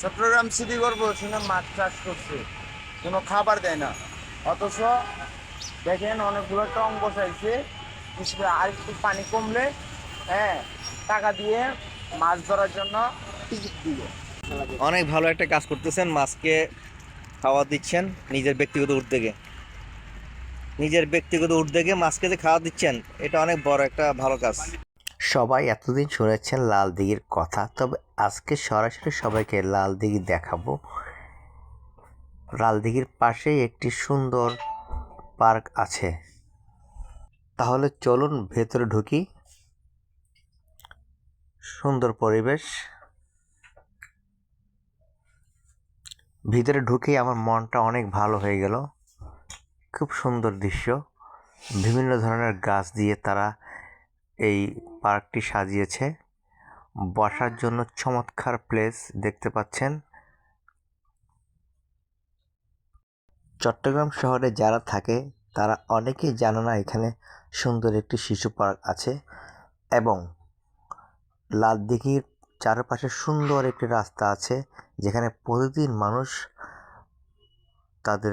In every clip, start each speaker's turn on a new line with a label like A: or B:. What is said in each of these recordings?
A: Chittagong city কর্পোরেশনে মাছ চাষ করছে। কোনো খাবার দেয় না। অথচ দেখেন অনেকগুলো টং বসাইছে। করে আর একটু পানি কমলে হ্যাঁ টাকা দিয়ে মাছ ধরার জন্য টিকিট দিবে।
B: অনেক ভালো একটা কাজ করতেছেন, মাছকে খাওয়া দিচ্ছেন নিজের ব্যক্তিগত উদ্যোগে। নিজের ব্যক্তিগত উদ্যোগে মাছকে যে খাওয়া দিচ্ছেন, এটা অনেক বড় একটা ভালো কাজ।
C: সবাই এতদিন শুনেছেন লাল দিঘির কথা, তবে আজকে সরাসরি সবাইকে লাল দিঘি দেখাবো। লাল দিঘির পাশেই একটি সুন্দর পার্ক আছে। তাহলে চলুন ভেতরে ঢুকি। সুন্দর পরিবেশ। ভিতরে ঢুকেই আমার মনটা অনেক ভালো হয়ে গেল। খুব সুন্দর দৃশ্য। বিভিন্ন ধরনের গাছ দিয়ে তারা এই পার্কটি সাজিয়েছে। বসার জন্য চমৎকার প্লেস দেখতে পাচ্ছেন। চট্টগ্রাম শহরে যারা থাকে, তারা অনেকেই জানে না এখানে সুন্দর একটি শিশু পার্ক আছে এবং লাল দিঘির চারপাশে সুন্দর একটি রাস্তা আছে যেখানে প্রতিদিন মানুষ তাদের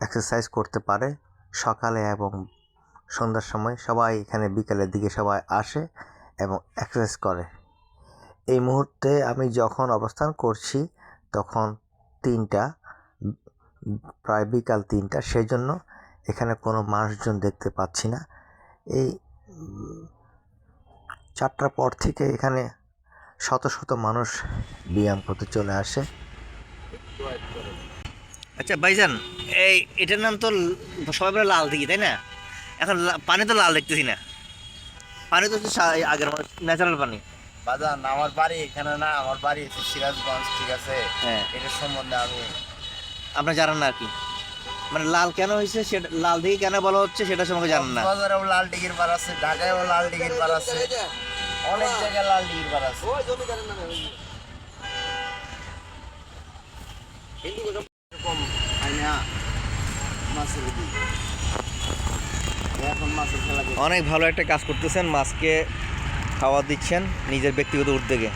C: এক্সারসাইজ করতে পারে সকালে এবং সন্ধ্যার সময় সবাই এখানে বিকালের দিকে সবাই আসে এবং এক্সারসাইজ করে। এই মুহূর্তে আমি যখন অবস্থান করছি, তখন তিনটা, প্রায় বিকাল তিনটা সেই জন্য এখানে কোনো মানুষজন দেখতে পাচ্ছি না। এই চারটার পর থেকে এখানে শত শত মানুষ ব্যায়াম করতে চলে আসে।
B: আচ্ছা ভাইজান, এই এটার নাম তো সবাই লাল দিঘি তাই না? এখন লা- পানি তো লাল দেখতেছি না। পানি তো হচ্ছে আগের ন্যাচারাল পানি।
A: বাজান আমার বাড়ি এখানে না আমার বাড়ি হচ্ছে সিরাজগঞ্জ ঠিক আছে?
B: হ্যাঁ।
A: এটার সম্বন্ধে আমি
B: আপনার জানেন না আর কি। মানে লাল কেন হয়েছে সেটা লাল দিঘি কেন বলা হচ্ছে সেটা সম্পর্কে জানেন না।
A: বাজারেও লাল ডিগির বার আছে ঢাকায়ও লাল ডিগির বার আছে। অনেক জায়গায় লাল ডিগির বার আছে। এরকম আইনা মাছের।
B: অনেক ভালো একটা কাজ করতেছেন, মাছকে খাওয়া দিচ্ছেন নিজের ব্যক্তিগত উদ্যোগে।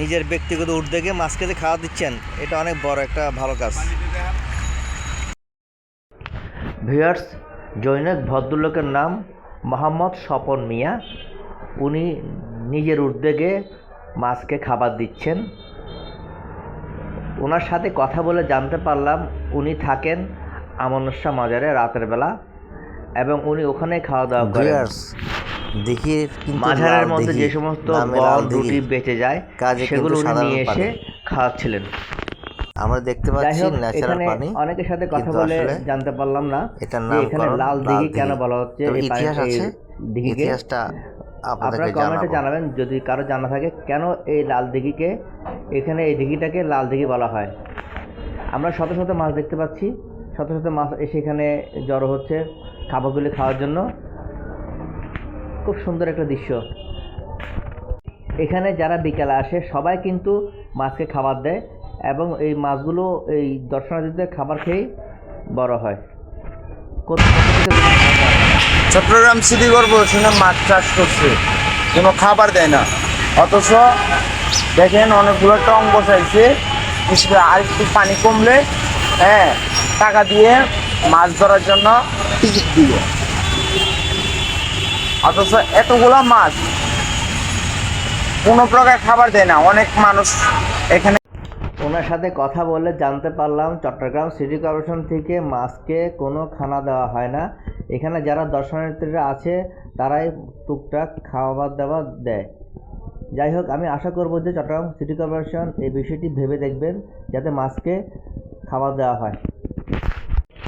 B: নিজের ব্যক্তিগত উদ্যোগে মাছকে যে খাওয়া দিচ্ছেন, এটা অনেক বড় একটা ভালো কাজ।
C: ভিউয়ার্স জৈনক ভদ্রলোকের নাম মোহাম্মদ স্বপন মিয়া। উনি নিজের উদ্যোগে মাছকে খাবার দিচ্ছেন। ওনার সাথে কথা বলে জানতে পারলাম, উনি থাকেন আমনসা মাজারে রাতের বেলা। এবং উনি ওখানে খাওয়া দাওয়া করেন
D: কিন্তু
C: মাঝারের মধ্যে যে সমস্ত
D: নামে
C: বল রুটি বেঁচে যায় সেগুলো উনি নিয়ে এসে খাওয়াচ্ছিলেন।
D: আমরা দেখতে পাচ্ছি ন্যাচারাল পানি
C: অনেকের সাথে কথা বলে জানতে পারলাম না
D: এটার
C: যে এখানে লাল দিঘি কেন বলা হচ্ছে?
D: ইতিহাস আছে
C: দিঘিকে
D: ইতিহাসটা
C: আপনারা কমেন্টে জানাবেন যদি কারও জানা থাকে কেন এই লাল দিঘিকে এখানে এই দিঘিটাকে লাল দিঘি বলা হয়। আমরা শত শত মাছ দেখতে পাচ্ছি শত শত মাছ এসে এখানে জড়ো হচ্ছে। খাবারগুলি খাওয়ার জন্য। খুব সুন্দর একটা দৃশ্য। এখানে যারা বিকেলে আসে, সবাই কিন্তু মাছকে খাবার দেয় এবং এই মাছগুলো এই দর্শনার্থীদের খাবার খেয়েই বড় হয়।
A: চট্টগ্রাম সিটি কর্পোরেশনে মাছ চাষ করছে। কোনো খাবার দেয় না। অথচ দেখেন অনেকগুলো টং বসাইছে। আর একটু পানি কমলে হ্যাঁ টাকা দিয়ে মাছ ধরার জন্য টিকিট দিবে। অথচ এতগুলো মাছ, কোনো প্রকার খাবার দেয় না। অনেক মানুষ এখানে
C: ওনার সাথে কথা বলে জানতে পারলাম, চট্টগ্রাম সিটি কর্পোরেশন থেকে মাছকে কোনো খানা দেওয়া হয় না। এখানে যারা দর্শনার্থীরা আছে, তারাই টুকটাক খাবার দাবার দেয়। যাই হোক, আমি আশা করব যে চট্টগ্রাম সিটি কর্পোরেশন এই বিষয়টি ভেবে দেখবেন, যাতে মাছকে খাবার দেওয়া হয়।